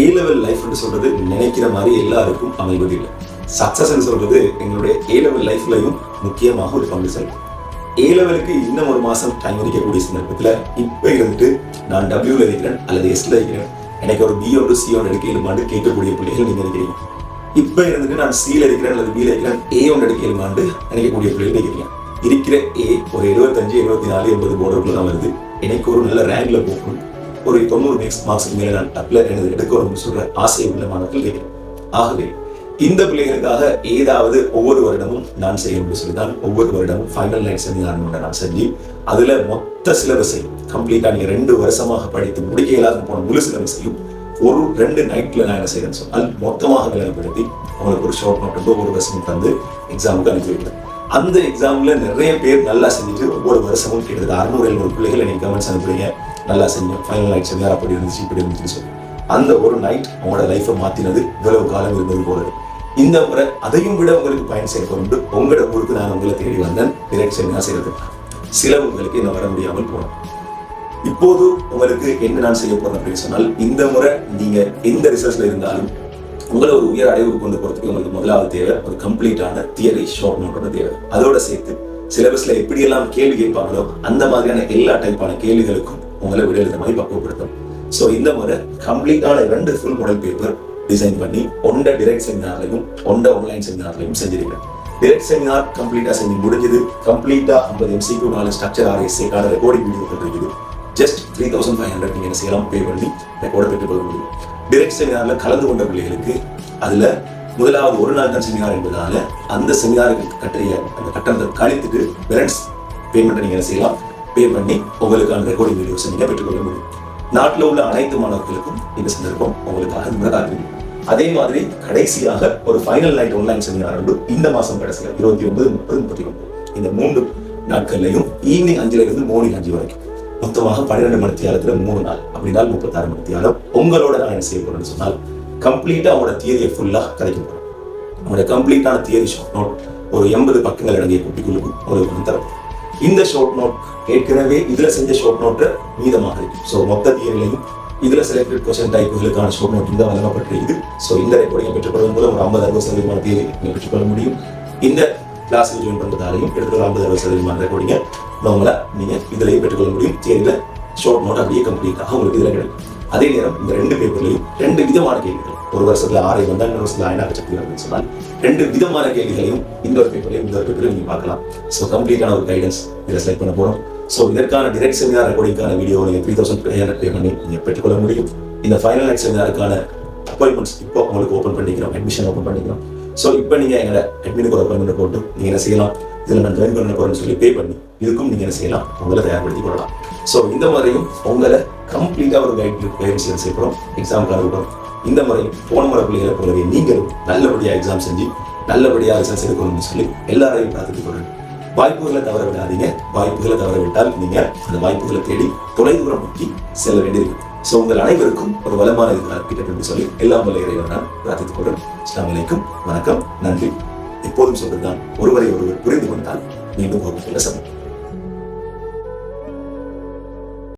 ஏ level லைஃப்னு சொல்றது நினைக்கிற மாதிரி எல்லாருக்கும் அமைவதில்லை. சக்சஸ்ன்னு சொல்றது எங்களுடைய ஏ லெவல் லைஃப்லையும் முக்கியமாக ஒரு பங்கு செல்லும் ஏ லெவலுக்கு இன்னும் ஒரு மாசம் டைம் இருக்கக்கூடிய சந்தர்ப்பத்தில் இப்போ இருந்துட்டு நான் டபிள்யூல இருக்கிறேன் அல்லது எஸ்ல இருக்கிறேன். எனக்கு ஒரு பி ஒன்று சி எடுக்க ஏழுமாண்டு கேட்கக்கூடிய பிள்ளைகள் நீங்க இருக்கிறீங்க. இப்போ இருந்துட்டு நான் சியில் இருக்கிறேன் அல்லது பியில் இருக்கிறேன் ஏ ஒன்று எடுக்க ஏழுமாண்டு நினைக்கக்கூடிய பிள்ளைகள் இருக்கிறீங்க இருக்கிற ஏ ஒரு எழுபத்தஞ்சு எழுபத்தி நாலு எண்பது போர்டருக்குள்ள தான் வருது. எனக்கு ஒரு நல்ல ரேங்க்ல போகணும். ஒரு தொண்ணூறு மேக்ஸ் மார்க்ஸுக்கு மேலே நான் டப்பில் எனது எடுக்கணும்னு சொல்ற ஆசை உள்ள மாணவர்கள் ஆகவே இந்த பிள்ளைகளுக்காக ஏதாவது ஒவ்வொரு வருடமும் நான் செய்ய சொல்லி தான் ஒவ்வொரு வருடமும் ஃபைனல் லைன் செமினார் நான் செஞ்சு அதுல மொத்த சிலபஸை கம்ப்ளீட்டாக நீங்கள் ரெண்டு வருஷமாக படித்து முடிக்க இல்லாத போன முழு சிலபஸையும் ஒரு ரெண்டு நைட்ல நான் என்ன செய்யறேன்னு சொன்னால் மொத்தமாக விலகப்படுத்தி அவங்களுக்கு ஒரு ஷார்ட் நோட் ஒரு வருஷம் தந்து எக்ஸாமுக்கு அனுப்பி வைக்கிறேன். அந்த எக்ஸாம்ல நிறைய பேர் நல்லா செஞ்சுட்டு ஒவ்வொரு வருஷமும் கிட்டத்தட்ட அறுநூறு எழுநூறு பிள்ளைகள் நீங்க கமெண்ட்ஸ் அனுப்புறீங்க. நல்லா செஞ்சேன். ஃபைனல் நைட் செமினார் அப்படி இருந்துச்சு இப்படி இருந்துச்சுன்னு சொல்லி. அந்த ஒரு நைட் அவங்களோட லைஃப்பை மாத்தினது இவ்வளவு காலம் இருந்தது போல இந்த முறை அதையும் விட உங்களுக்கு பயன் செய்ய கொண்டு உங்களோட ஊருக்கு நான் உங்களை தேடி வந்தேன். டிரெக்ட் என்ன செய்யறது சில உங்களுக்கு இன்னும் வர முடியாமல் போனோம். இப்போது உங்களுக்கு என்ன நான் செய்ய போறேன் அப்படின்னு சொன்னால் இந்த முறை நீங்க எந்த ரிசர்ச்ல இருந்தாலும் உங்களை ஒரு உயர் அடைவு கொண்டு போறதுக்கு உங்களுக்கு முதலாவது தேவை ஒரு கம்ப்ளீட்டான தியரி ஷார்ட் நோட்டோட தேவை. அதோட சேர்த்து சிலபஸ்ல எப்படியெல்லாம் கேள்வி கேட்பாங்களோ அந்த மாதிரியான எல்லா டைப்பான கேள்விகளுக்கும் உங்களை விட எழுத மாதிரி பக்குவப்படுத்தும். ஸோ இந்த முறை கம்ப்ளீட்டான ரெண்டு ஃபுல் மாடல் பேப்பர் டிசைன் பண்ணி ஒண்ட டிரெக்ட் செமினார்லையும் ஒண்ட ஆன்லைன் செமினார்லையும் செஞ்சிருக்கேன் டிரெக்ட் செமினார் கம்ப்ளீட்டாக செஞ்சு முடிஞ்சது. கம்ப்ளீட்டா ஐம்பது எம்சிக்கு நாலு ஸ்ட்ரக்சர் ஆர்எஸ்ஏக்கான ரெக்கார்டிங் வீடியோ இருக்குது. Just three thousand five hundred நீங்கள் என்ன செய்யலாம்? பே பண்ணி ரெக்கார்டை பெற்றுக்கொள்ள முடியும். டிரெக்ட் செமினார்ல கலந்து கொண்ட பிள்ளைகளுக்கு அதுல முதலாவது ஒரு நாள் தான் செமினார் என்பதால அந்த செமினாருக்கு கட்டிய அந்த கட்டணத்தை கழித்துட்டு பேலன்ஸ் பேமெண்ட்டை நீங்க செய்யலாம்? பே பண்ணி உங்களுக்கான ரெக்கார்டிங் வீடியோஸ் நீங்க பெற்றுக்கொள்ள முடியும். நாட்டில் உள்ள அனைத்து மாணவர்களுக்கும் இந்த சந்தர்ப்பம் உங்களுக்காக முன்னதாக அதே மாதிரி கடைசியாக ஒரு ஃபைனல் நைட் ஆன்லைன் செமினார் உண்டு இந்த மாசம் கடைசியில் இருபத்தி ஒன்பது முப்பது முப்பத்தி ஒன்பது. இந்த மூன்று நாட்கள்லையும் ஈவினிங் அஞ்சுல இருந்து மார்னிங் அஞ்சு வரைக்கும். மொத்தமாக பன்னிரெண்டு மணி தியாலத்துல மூணு நாள். அப்படின்னா முப்பத்தாறு மணி தியாலம் உங்களோட நான் என்ன செய்ய போறேன்னு சொன்னால் கம்ப்ளீட்டா அவங்களோட தியரியை ஃபுல்லா கதைக்க போறேன். அவங்களோட கம்ப்ளீட்டான தியரி ஷார்ட் நோட் ஒரு எண்பது பக்கங்கள் அடங்கிய குட்டிக்குழுக்கு உங்களுக்கு வந்து தரப்போம் இந்த ஷார்ட் நோட் ஏற்கனவே இதுல செஞ்ச ஷார்ட் நோட்டு மீதமாக இருக்கும். ஸோ மொத்த தியரிலையும் இதுல செலக்டட் கொஸ்டின் டைப்புகளுக்கான ஷார்ட் நோட் இந்த வழங்கப்பட்டிருக்குது ஸோ இந்த ரெக்கார்டிங் பெற்றுக்கொள்வதன் மூலம் ஒரு ஐம்பது அறுபது சதவீதமான தியரி நீங்கள் பெற்றுக்கொள்ள முடியும். இந்த கிளாஸுக்கு ஜாயின் பண்றதாலையும் கிட்டத்தட்ட ஐம்பது அறுபது சதவீதமான ரெக்கார்டிங்கை உங்களை நீங்க இதுலயும் பெற்றுக்கொள்ள முடியும். தியரியில ஷார்ட் நோட் அப்படியே கம்ப்ளீட்டாக உங்களுக்கு இதில் கிடைக்கும். அதே நேரம் இந்த ரெண்டு பேப்பர்லையும் ரெண்டு விதமான கேள்விகள். ஒரு வருஷத்துல ஆறு வந்தால் இன்னொரு வருஷத்துல ஆயிரம் சக்தி அப்படின்னு சொன்னால் ரெண்டு விதமான கேள்விகளையும் இந்த ஒரு பேப்பர்லையும் இந்த ஒரு பேப்பரையும் நீங்க பார்க்கலாம். ஸோ கம்ப்ளீட்டான ஒரு கைடன்ஸ் இதில் செலக்ட் பண்ண போறோம். ஸோ இதற்கான டிரெக்ட் செமினார் ரெக்கார்டிங்கான வீடியோ நீங்க three thousand five hundred pay பண்ணி நீங்க பெற்றுக்கொள்ள முடியும். இந்த ஃபைனல் நைட் செமினாருக்கான அப்பாயின்மெண்ட்ஸ் இப்போ உங்களுக்கு ஓப்பன் பண்ணிக்கிறோம். அட்மிஷன் ஓப்பன் பண்ணிக்கிறோம். ஸோ இப்போ நீங்க எங்களை அட்மினுக்கு ஒரு அப்பாயின்மெண்ட் போட்டு நீங்க என்ன செய்யலாம்? இதில் நான் ஜாயின் பண்ண போறேன்னு சொல்லி பே பண்ணி இதுக்கும் நீங்க என்ன செய்யலாம்? உங்களை தயார்படுத்தி கொள்ளலாம். ஸோ இந்த முறையும் உங்களை கம்ப்ளீட்டாக ஒரு கைட் கைடன்ஸ் செய்ய போறோம் எக்ஸாமுக்கு அனுப்புறோம் இந்த முறையும் போன முறை பிள்ளைகளை போலவே நீங்களும் நல்லபடியாக எக்ஸாம் செஞ்சு நல்லபடியாக ரிசல்ட்ஸ் எடுக்கணும்னு சொல்லி எல்லாரையும் பார்த்துட்டு கொள்றேன் வாய்ப்புகளை தவற விடாதீங்க. வாய்ப்புகளை தவற விட்டால் நீங்க அந்த வாய்ப்புகளை தேடி தொலைதூரம் நோக்கி செல்ல வேண்டியிருக்கும் ஸோ உங்கள் அனைவருக்கும் ஒரு வளமான இருக்கிறார் கிட்ட சொல்லி எல்லாம் வல்ல நான் பிரார்த்தித்துக் கொள்றேன் அஸ்லாம் வலைக்கும் வணக்கம். நன்றி. எப்போதும் சொல்றதுதான் ஒருவரை ஒருவர் புரிந்து கொண்டால் மீண்டும் ஒரு சமம்